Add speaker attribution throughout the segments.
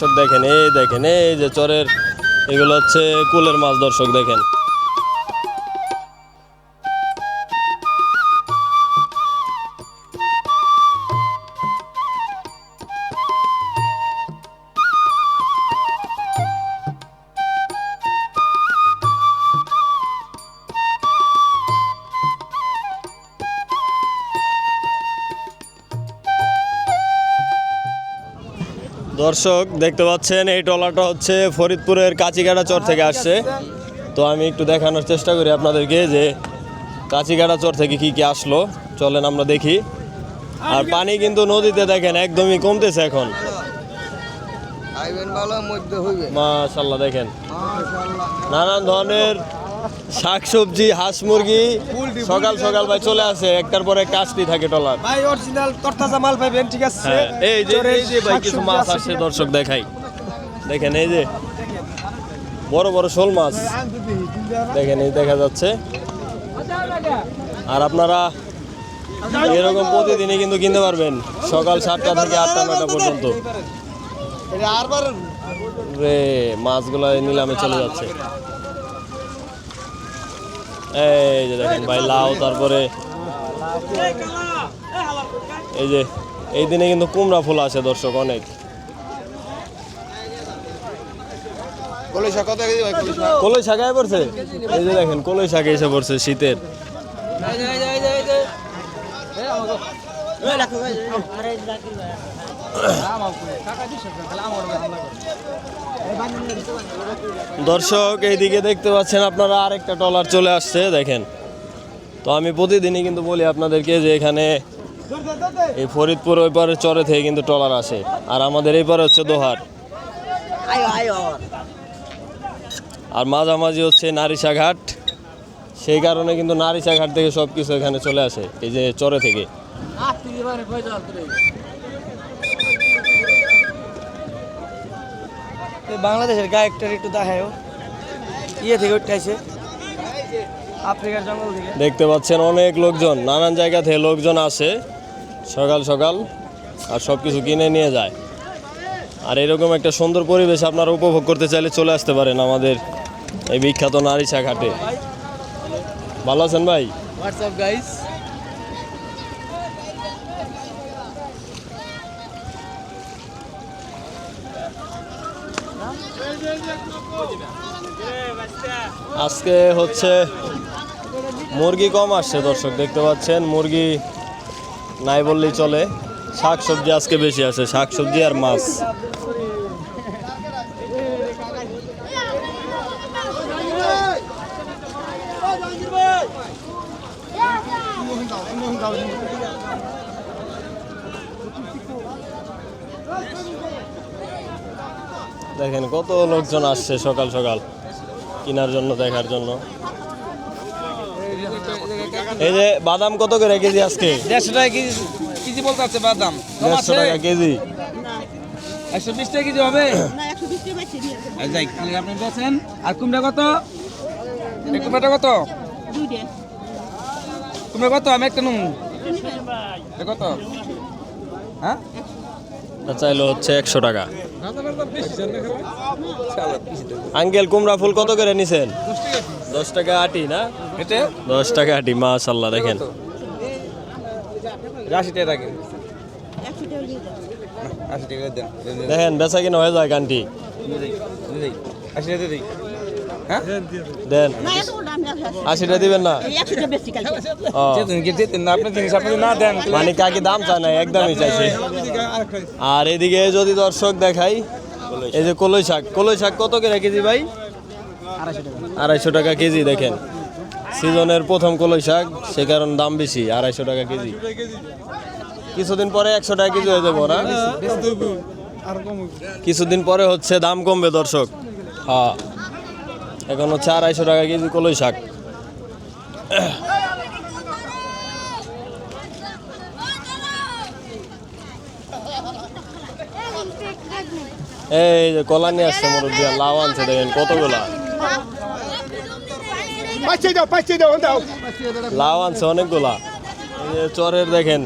Speaker 1: দর্শক দেখেন এই দেখেন এই যে চরের এগুলো হচ্ছে কুলের মাছ দর্শক দেখেন। দর্শক দেখতে পাচ্ছেন এই ট্রলারটা হচ্ছে ফরিদপুরের কাচিগাড়া চর থেকে আসছে। তো আমি একটু দেখানোর চেষ্টা করি আপনাদেরকে যে কাচিগাড়া চর থেকে কি কি আসলো। চলেন আমরা দেখি। আর পানি কিন্তু নদীতে দেখেন একদমই কমতেছে এখন। মাশাল্লাহ দেখেন। নানান ধরনের শাকসবজি হাঁস মুরগি সকাল সকাল ভাই চলে আসে একটার পরে আসতেই থাকে ট্রলার
Speaker 2: ভাই অরিজিনাল তরতাজা মাল পাইবেন ঠিক আছে?
Speaker 1: হ্যাঁ এই যে এই যে ভাই কিছু মাছ আসছে দর্শক দেখাই। দেখেন এই যে বড় বড় শোল মাছ। দেখেন এই দেখা যাচ্ছে। আর আপনারা এরকম প্রতিদিনই কিন্তু কিনতে পারবেন সকাল সাতটা থেকে আটটা নয়টা পর্যন্ত। রে মাছগুলো নিলামে চলে যাচ্ছে। এই যে দেখেন ভাই লাউ তারপরে এই যে এই দিনে কিন্তু কুমড়া ফুল আসে দর্শক অনেক
Speaker 3: কলিশা কত কেজি
Speaker 1: কলই পড়ছে এই যে দেখেন কলই শাকে এসে পড়ছে শীতের দর্শক এইদিকে দেখতে পাচ্ছেন আপনারা আরেকটা ট্রলার চলে আসছে দেখেন। তো আমি প্রতিদিনই কিন্তু বলি আপনাদেরকে যে এখানে এই ফরিদপুর ওই পারে চরে থেকে কিন্তু ট্রলার আসে আর আমাদের এই পারে হচ্ছে দোহার। আর মাঝামাঝি হচ্ছে নারিশা ঘাট সেই কারণে কিন্তু নারিশা ঘাট থেকে সব কিছু এখানে চলে আসে এই যে চরে থেকে।
Speaker 2: বাংলাদেশের গায়কটার একটু দেখায়ও। ইয়ে থেকে উঠাইছে আফ্রিকার জঙ্গল থেকে।
Speaker 1: দেখতে পাচ্ছেন অনেক লোকজন নানান জায়গা থেকে লোকজন আসে। সকাল সকাল আর সব কিছু কিনে নিয়ে যায়। আর এরকম একটা সুন্দর পরিবেশ আপনারা উপভোগ করতে চাইলে চলে আসতে পারেন আমাদের এই বিখ্যাত নারিশা ঘাটে ভালো আছেন ভাই?
Speaker 3: হোয়াটসঅ্যাপ গাইস
Speaker 1: আজকে হচ্ছে মুরগি কম আসছে, দর্শক দেখতে পাচ্ছেন, মুরগি নাই বললেই চলে। শাক সবজি আজকে বেশি আছে শাক সবজি আর মাছ। দেখেন কত লোকজন আসছে সকাল সকাল কেনার জন্য দেখার জন্য। এই যে বাদাম কত করে কেজি আজকে?
Speaker 2: দেড়শো টাকা কেজি কেজি বলতে আছে বাদাম।
Speaker 1: দেড়শো টাকা কেজি।
Speaker 2: একশো বিশ টাকা কেজি হবে? আপনি বেছেন আর কুমড়া কত? কুমড়াটা কত? কুমড়া কত? আমি একটা নুন। কত? হ্যাঁ?
Speaker 1: তা চাইলো হচ্ছে একশো টাকা। আঙ্কেল কুমড়া ফুল কত করে নিছেন? দশ টাকা আটি না? দশ টাকা আটি মাশাল্লাহ দেখেন।
Speaker 2: আশি টাকা
Speaker 1: দেখেন বেচা কিনা হয়ে যায় গানটি।
Speaker 2: আশি টাকা। হ্যাঁ?
Speaker 1: দেন আশিটা দিবেন না? মানে কাকি দাম চায় না? একদমই চাইছে আর এদিকে যদি দর্শক দেখাই এই যে কলই শাক। কলই শাক কত করে কেজি ভাই? আড়াইশো টাকা। কেজি দেখেন। সিজনের প্রথম কলই শাক সে কারণ দাম বেশি আড়াইশো টাকা কেজি। কিছুদিন পরে একশো টাকা কেজি হয়ে যাব না কিছুদিন পরে হচ্ছে দাম কমবে দর্শক। হ্যাঁ। এখন হচ্ছে আড়াইশো টাকা কেজি কলই শাক। এই যে কলা নিয়ে আসছে মুরব্বী লাউ আনছে দেখেন কতগুলা। লাউ আনছে অনেকগুলা। চরের দেখেন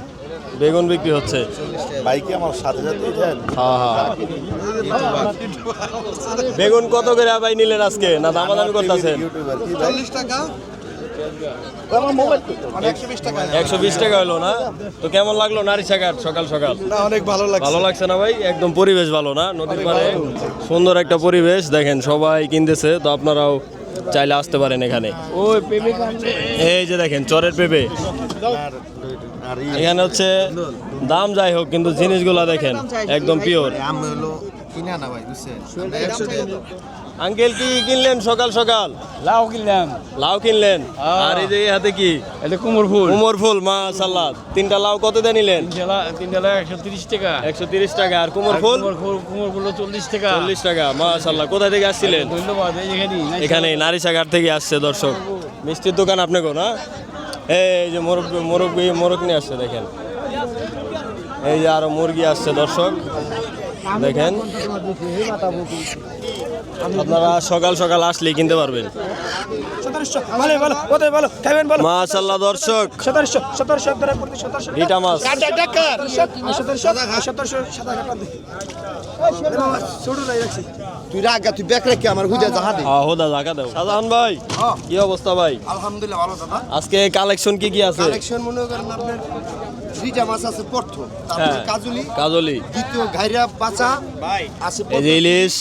Speaker 1: বেগুন বিক্রি হচ্ছে।
Speaker 4: বাইকে আমার সাথে সাথে
Speaker 1: হ্যাঁ হ্যাঁ। বেগুন কত করে ভাই নিলেন আজকে? না দামাদামি করতেছেন
Speaker 4: ইউটিউবার
Speaker 3: চল্লিশ টাকা
Speaker 4: আমার মোবাইল
Speaker 3: একশো বিশ টাকা
Speaker 1: হলো না? তো কেমন লাগল নারী সকাল সকাল?
Speaker 3: অনেক ভালো লাগছে।
Speaker 1: ভালো লাগছে না ভাই? একদম পরিবেশ ভালো না? নদীর পাড়ে সুন্দর একটা পরিবেশ। দেখেন সবাই কিনতেছে। তো আপনারাও চাইলে আসতে পারেন এখানে।
Speaker 2: ওই পেঁপে
Speaker 1: এই যে দেখেন চরের পেঁপে। এখানে হচ্ছে দাম যাই হোক কিন্তু জিনিসগুলা দেখেন একদম পিওর আঙ্কেল কি কিনলেন সকাল সকাল?
Speaker 2: লাউ কিনলাম।
Speaker 1: লাউ কিনলেন? আর এই যে এই হাতে কি?
Speaker 2: এটা কুমোর ফুল।
Speaker 1: উমর ফুল মাশাল্লাহ তিনটা লাউ কত দিয়ে নিলেন?
Speaker 2: তিনটা একশো তিরিশ টাকা।
Speaker 1: একশো তিরিশ টাকা। আর কুমোর ফুল?
Speaker 2: কুমোর ফুল কুমোর ফুল চল্লিশ টাকা।
Speaker 1: চল্লিশ টাকা মাশাল্লাহ কোথা থেকে আসছিলেন?
Speaker 2: ধন্যবাদ
Speaker 1: এখানে নারিশাঘাট থেকে আসছে দর্শক। মিষ্টির দোকান আপনাকে না? এই যে মোরগ মোরগ মোরগ নিয়ে আসছে দেখেন। এই যে আরও মুরগি আসছে দর্শক। দেখেন। আপনারা সকাল সকাল আসলেই কিনতে পারবেন। মাশাল্লাহ দর্শক। মাছ।
Speaker 3: তুই রাগ তুই ব্যাক রেখে আমার হুজা জাহা দে।
Speaker 1: আহ হোদা জাগা দাও। শাহজাহান ভাই কি অবস্থা ভাই?
Speaker 3: আলহামদুলিল্লাহ ভালো দাদা।
Speaker 1: আজকে কালেকশন কি কি আছে?
Speaker 3: কালেকশন মনে করেন আপনার রিজা মাছ আছে তারপরে
Speaker 1: হ্যাঁ।
Speaker 3: কাজুলি
Speaker 1: কাজলি।
Speaker 3: দ্বিতীয় ঘাইরা বাচা আছে
Speaker 1: এই যে ইলিশ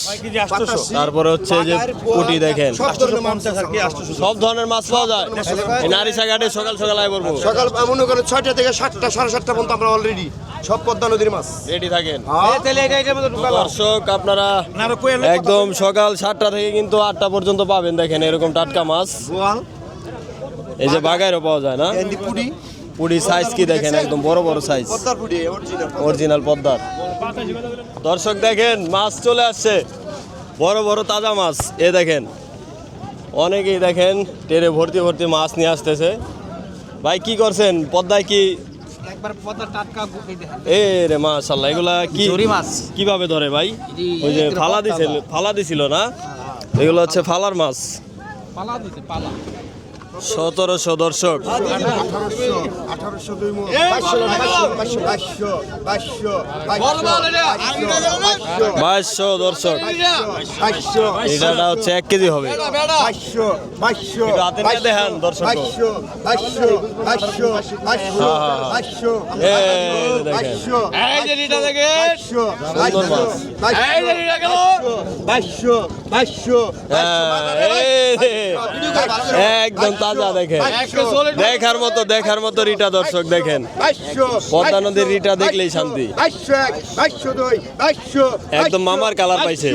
Speaker 1: তারপরে হচ্ছে যে পুটি দেখেন।
Speaker 3: সব ধরনের মাছ আছে
Speaker 1: সব ধরনের মাছ পাওয়া যায়। এই নারিশা ঘাটে সকাল সকাল আয় করব।
Speaker 3: সকাল মনে করেন ছয়টা থেকে সাতটা সাড়ে সাতটা পর্যন্ত আমরা অলরেডি সব পদ্মা নদীর মাছ।
Speaker 1: রেডি থাকেন।
Speaker 3: হ্যাঁ।
Speaker 1: দর্শক আপনারা একদম সকাল সাতটা থেকে কিন্তু আটটা পর্যন্ত পাবেন। দেখেন এরকম টাটকা মাছ। এই যে বাগাইরও পাওয়া যায় না?
Speaker 3: পুরি
Speaker 1: সাইজ কি দেখেন? একদম বড় বড় সাইজ
Speaker 3: অরিজিনাল
Speaker 1: পদ্মার। দর্শক দেখেন মাছ চলে আসছে। বড় বড় তাজা মাছ। এ দেখেন অনেকেই দেখেন টেরে ভর্তি ভর্তি মাছ নিয়ে আসতেছে। ভাই কি করছেন? পদ্মায় কি এ রে মাশাল্লাহ এগুলা কি
Speaker 2: মাছ।
Speaker 1: কীভাবে ধরে ভাই? ওই যে ফালা দিছিল ফালা দিছিল না? এগুলো হচ্ছে ফালার মাছ।
Speaker 2: পালা দিতে পালা
Speaker 1: সতেরোশো দর্শক।
Speaker 3: বাইশশো
Speaker 1: দর্শক। এটাটা হচ্ছে এক কেজি হবে। দেখান
Speaker 3: বাইশশো
Speaker 1: হ্যাঁ, হ্যাঁ, হ্যাঁ। একদম তাজা দেখেন। দেখার মতো দেখার মতো রিটা দর্শক দেখেন। পদ্মা নদীর রিটা দেখলেই শান্তি। একদম মামার কালার পাইছে।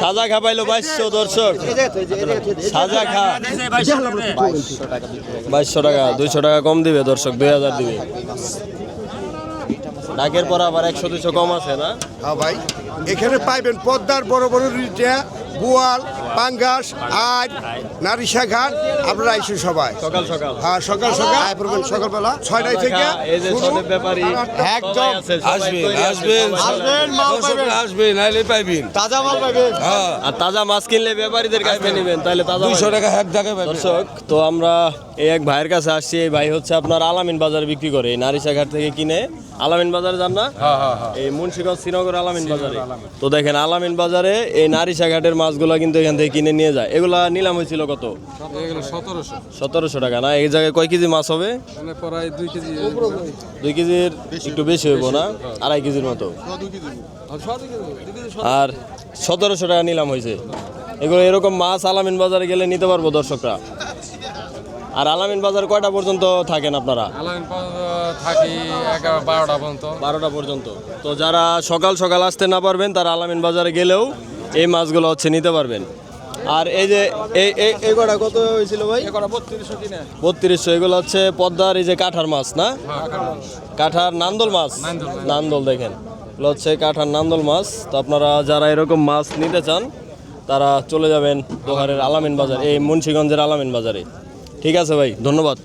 Speaker 1: সাজা খা পাইলো বাইশশো দর্শক। সাজা খা। বাইশশো টাকা দুইশো টাকা কম দিবে দর্শক দুই হাজার দিবে। ডাকের পর আবার একশো দুইশো কম আছে না?
Speaker 3: হ্যাঁ ভাই। এখানে পাইবেন পদ্মার বড় বড় রিটা বোয়াল পাঙ্গাস আজ নারিশা ঘাট আপনারা আইসুন সবাই।
Speaker 1: সকাল সকাল।
Speaker 3: হ্যাঁ সকাল সকাল। আয় পড়বেন সকালবেলা। ছয়টায় থেকে একদম।
Speaker 1: আসবেন আসবেন।
Speaker 3: আসবেন মাল পাইবেন।
Speaker 5: আসবে নাইলে পাইবেন।
Speaker 3: তাজা মাল
Speaker 5: হ্যাঁ।
Speaker 1: আর তাজা মাছ কিনলে ব্যাপারীদের কাছ নেবেন তাহলে তাজা।
Speaker 5: টাকা এক
Speaker 1: দর্শক তো আমরা এই এক ভাইয়ের কাছে আসছি। এই ভাই হচ্ছে আপনার আলামিন বাজারে বিক্রি করে এই নারিশাঘাট থেকে কিনে। আলামিন বাজারে যান না? এই মুন্সিগঞ্জ শ্রীনগর আলামিন বাজারে। তো দেখেন আলামিন বাজারে এই নারিশাঘাটের মাছগুলো কিন্তু এখান থেকে কিনে নিয়ে যায়। এগুলা নিলাম হয়েছিল কত?
Speaker 5: সতেরোশো।
Speaker 1: টাকা না? এই জায়গায় কয় কেজি মাছ হবে?
Speaker 5: মানে প্রায় দুই কেজি।
Speaker 1: দুই কেজির একটু বেশি হইব না? আড়াই কেজির মতো। আর সতেরোশো টাকা নিলাম হয়েছে। এগুলো এরকম মাছ আলামিন বাজারে গেলে নিতে পারব দর্শকরা। আর আলামিন বাজার কয়টা পর্যন্ত থাকেন আপনারা?
Speaker 5: আলামিন থাকি বারোটা পর্যন্ত।
Speaker 1: বারোটা পর্যন্ত। তো যারা সকাল সকাল আসতে না পারবেন তারা আলামিন বাজারে গেলেও এই মাছগুলো হচ্ছে নিতে পারবেন। আর এই যে এই কটা কত হয়েছিল ভাই?
Speaker 5: বত্রিশশো
Speaker 1: বত্রিশশো এগুলো হচ্ছে পদ্মার এই যে কাঠার মাছ না? কাঠার নান্দল মাছ? নান্দল দেখেন। এগুলো হচ্ছে কাঠার নান্দল মাছ। তো আপনারা যারা এরকম মাছ নিতে চান তারা চলে যাবেন দোহারের আলামিন বাজার এই মুন্সিগঞ্জের আলামিন বাজারে। ঠিক আছে ভাই ধন্যবাদ।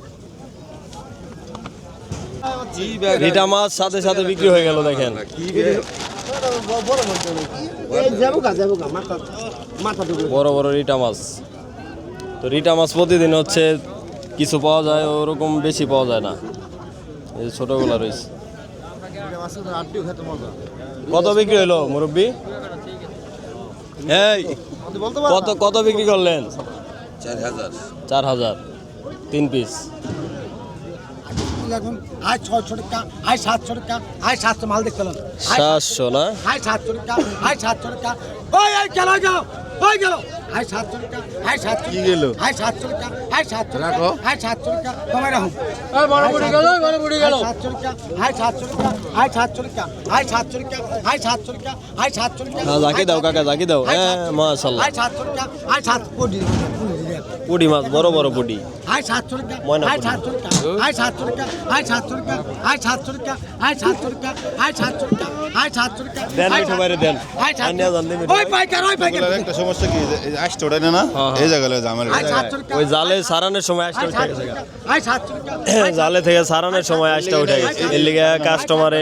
Speaker 1: রিটা মাছ সাথে সাথে বিক্রি হয়ে গেল দেখেন। বড় বড় রিটা মাছ। তো রিটা মাছ প্রতিদিন হচ্ছে কিছু পাওয়া যায় ওরকম বেশি পাওয়া যায় না। এই যে ছোটগুলা রয়েছে। কত বিক্রি হলো মুরব্বী? এই কত কত বিক্রি করলেন? চার হাজার। চার হাজার। তিন পিস
Speaker 6: এখন টাকা সাতশো টাকা সাতশো মাল দেখতে পেলাম
Speaker 1: সাতশো না
Speaker 6: সাতশো টাকা আয় সাতশো টাকা ওই এই গেল গেল ওই গেল আয় সাতশো টাকা আয় সাতশো কি গেল আয় সাতশো টাকা আয় সাতশো টাকা আয় সাতশো টাকা তোমায় রাখুন বড় বুড়ি গেল বড় বুড়ি গেল সাতশো টাকা আয় সাতশো টাকা আয় সাতশো টাকা আয় সাতশো টাকা আয় সাতশো টাকা আয় সাতশো টাকা
Speaker 1: হ্যাঁ জাকি দাও কাকা জাকি দাও হ্যাঁ মাশাল্লাহ
Speaker 6: আয় সাতশো টাকা কোটি
Speaker 1: পুডি মাছ বড় বড়
Speaker 6: আয় সাতশো টাকা
Speaker 1: ময়না
Speaker 6: আয় সাতশো টাকা আয় সাতশো টাকা আয় সাতশো টাকা আয় সাতশো টাকা আয় সাতশো টাকা আয় সাতশো টাকা আয় সাতশো টাকা
Speaker 1: দেন মিঠু বাইরে দেন
Speaker 6: আয় সাতশো ওই পাইকার ওই পাইকার
Speaker 4: একটা সমস্যা কি আসতে না
Speaker 1: হ্যাঁ,
Speaker 4: এই জায়গায় জামাল
Speaker 6: আয়
Speaker 1: ওই জালে সারানোর সময় আসতে উঠে গেছে
Speaker 6: টাকা আয় সাতশো টাকা
Speaker 1: জালে থেকে সারানোর সময় আসতে উঠে গেছে এর লিগে কাস্টমারে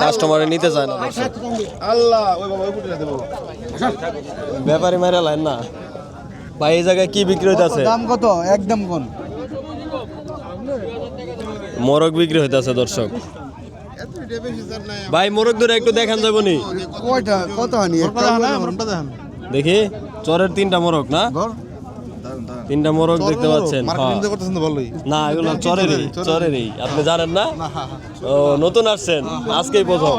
Speaker 1: কাস্টমারে নিতে চায় না
Speaker 4: আল্লাহ ওই বাবা ওই দেবো
Speaker 1: ব্যাপারী মেরে লাইন না ভাই এই জায়গায় কি বিক্রি হইতাছে?
Speaker 6: দাম কত? একদম কোন?
Speaker 1: মোরগ বিক্রি হইতাছে দর্শক। ভাই মোরগ ধরে একটু দেখান যাব নি।
Speaker 6: কয়টা? কত হানি?
Speaker 1: দেখি চরের তিনটা মোরগ না? তিনটা মোরগ দেখতে পাচ্ছেন হ্যাঁ।
Speaker 4: করতেছেন তো ভালোই।
Speaker 1: না এগুলো চরেরই চরেরই। আপনি জানেন না? ও নতুন আসছেন? আজকেই প্রথম।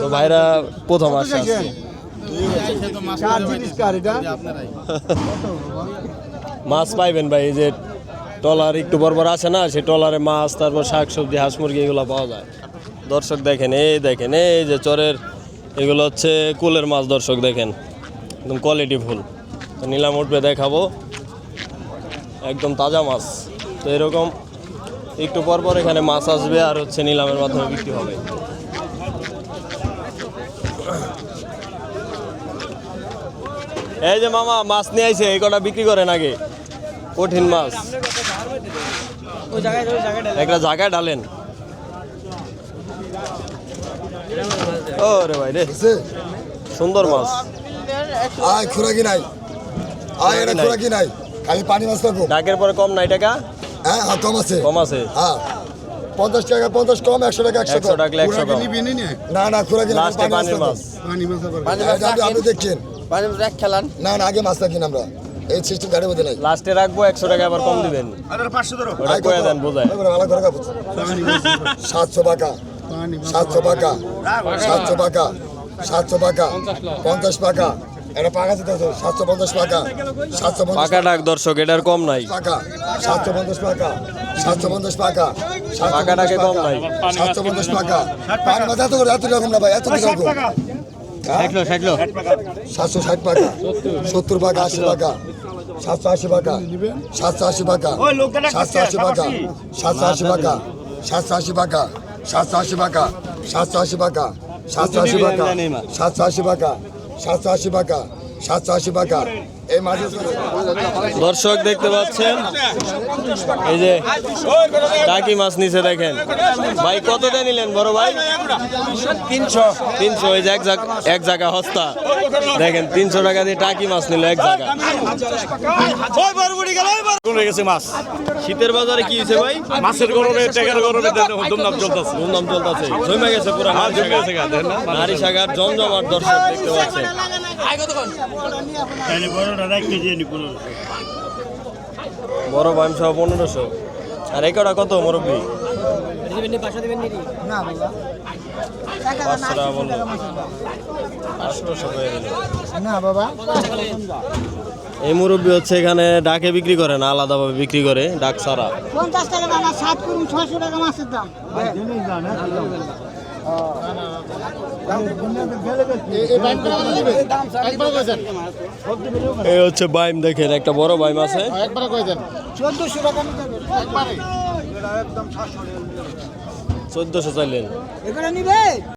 Speaker 1: তো ভাইরা প্রথম আসছে মাছ পাইবেন ভাই, এই যে টলার একটু বরবর আছে না, সেই টলারে মাছ, তারপর শাক সবজি, হাঁস মুরগি এগুলো পাওয়া যায়। দর্শক দেখেন, এই দেখেন, এই যে চরের এগুলো হচ্ছে কুলের মাছ, দর্শক দেখেন, একদম কোয়ালিটি ফুল। নিলাম, উঠবে, দেখাবো। একদম তাজা মাছ। তো এরকম একটু পর পর এখানে মাছ আসবে, আর হচ্ছে নিলামের মাধ্যমে বিক্রি হবে। এই যে মামা মাছ নিয়ে আইছে এই কটা বিক্রি করেন আগে কঠিন মাছ।
Speaker 2: ওই জায়গায় ওই জায়গাটা
Speaker 1: একটা জায়গায় ঢালেন। ও রে ভাই রে। সুন্দর মাছ।
Speaker 3: আয় খোরাকি নাই। আয় এটা খোরাকি নাই। খালি পানি মাছ থাকো
Speaker 1: ডাকের পরে কম নাই টাকা?
Speaker 3: হ্যাঁ হ্যাঁ কম আছে।
Speaker 1: কম আছে?
Speaker 3: হ্যাঁ। পঞ্চাশ টাকা পঞ্চাশ কম একশো টাকা একশো
Speaker 1: টাকা একশো কম।
Speaker 3: না না খোরাকি নাই
Speaker 1: লাস্টে পানির মাছ।
Speaker 3: আপনি দেখছেন।
Speaker 2: খেলান।
Speaker 3: না না আগে মাছটা কিন আমরা। এই সিস্টেম গাড়ির মধ্যে নাই।
Speaker 1: লাস্টে রাখব একশো টাকা আবার কম দিবেন। ওটা কয়ে দেন বোঝায়।
Speaker 3: সাতশো টাকা সাতশো টাকা সাতশো টাকা সাতশো টাকা পঞ্চাশ টাকা এটা পাকা যেতে হবে, সাতশো পঞ্চাশ টাকা সাতশো
Speaker 1: পাকা ডাক দর্শক এটার কম নাই।
Speaker 3: টাকা সাতশো পঞ্চাশ টাকা সাতশো পঞ্চাশ টাকা সাতশো
Speaker 1: পাকা ডাকে কম নাই।
Speaker 3: সাতশো পঞ্চাশ টাকা পানি মাছ এত করে এত রকম না ভাই এত রকম। সাতশো ষাট টাকা সত্তর টাকা আশি টাকা সাতশো আশি টাকা সাতশো আশি টাকা সাতশো আশি টাকা সাতশো আশি টাকা সাতশো আশি টাকা সাতশো আশি টাকা সাতশো আশি টাকা সাতশো আশি টাকা সাতশো আশি টাকা সাতশো আশি টাকা সাতশো আশি মাঝে
Speaker 1: দর্শক দেখতে পাচ্ছেন? এই যে টাকি মাছ নিচে দেখেন। ভাই কতটা নিলেন বড় ভাই? তিনশো। তিনশো এই যে এক জায়গা এক জায়গা হস্তা। দেখেন তিনশো টাকা দিয়ে টাকি মাছ নিল এক জায়গা।
Speaker 7: গেছে মাছ।
Speaker 1: শীতের বাজারে কি হয়েছে ভাই?
Speaker 7: মাছের গরমে টেকার গরমে দুমদাম চলতেছে।
Speaker 1: ধুমধাম চলতেছে। জমে গেছে পুরো? নারী শাখার জমজমাট দর্শক দেখতে পাচ্ছেন। বড় বাইম সহ পনেরোশো। আর একটা কত মুরব্বী?
Speaker 2: পাঁচশো দেবেন
Speaker 1: টাকা বলল আঠারোশো করে দিল
Speaker 6: না বাবা।
Speaker 1: এই মুরব্বী হচ্ছে এখানে ডাকে বিক্রি করে না আলাদাভাবে বিক্রি করে ডাক ছাড়া।
Speaker 8: পঞ্চাশ টাকা দাম আর সাত করুন ছশো টাকা মাছের দাম।
Speaker 1: এই হচ্ছে বাইম দেখেন একটা বড় বাইম আছে।
Speaker 6: চোদ্দশো
Speaker 1: চাইলেন।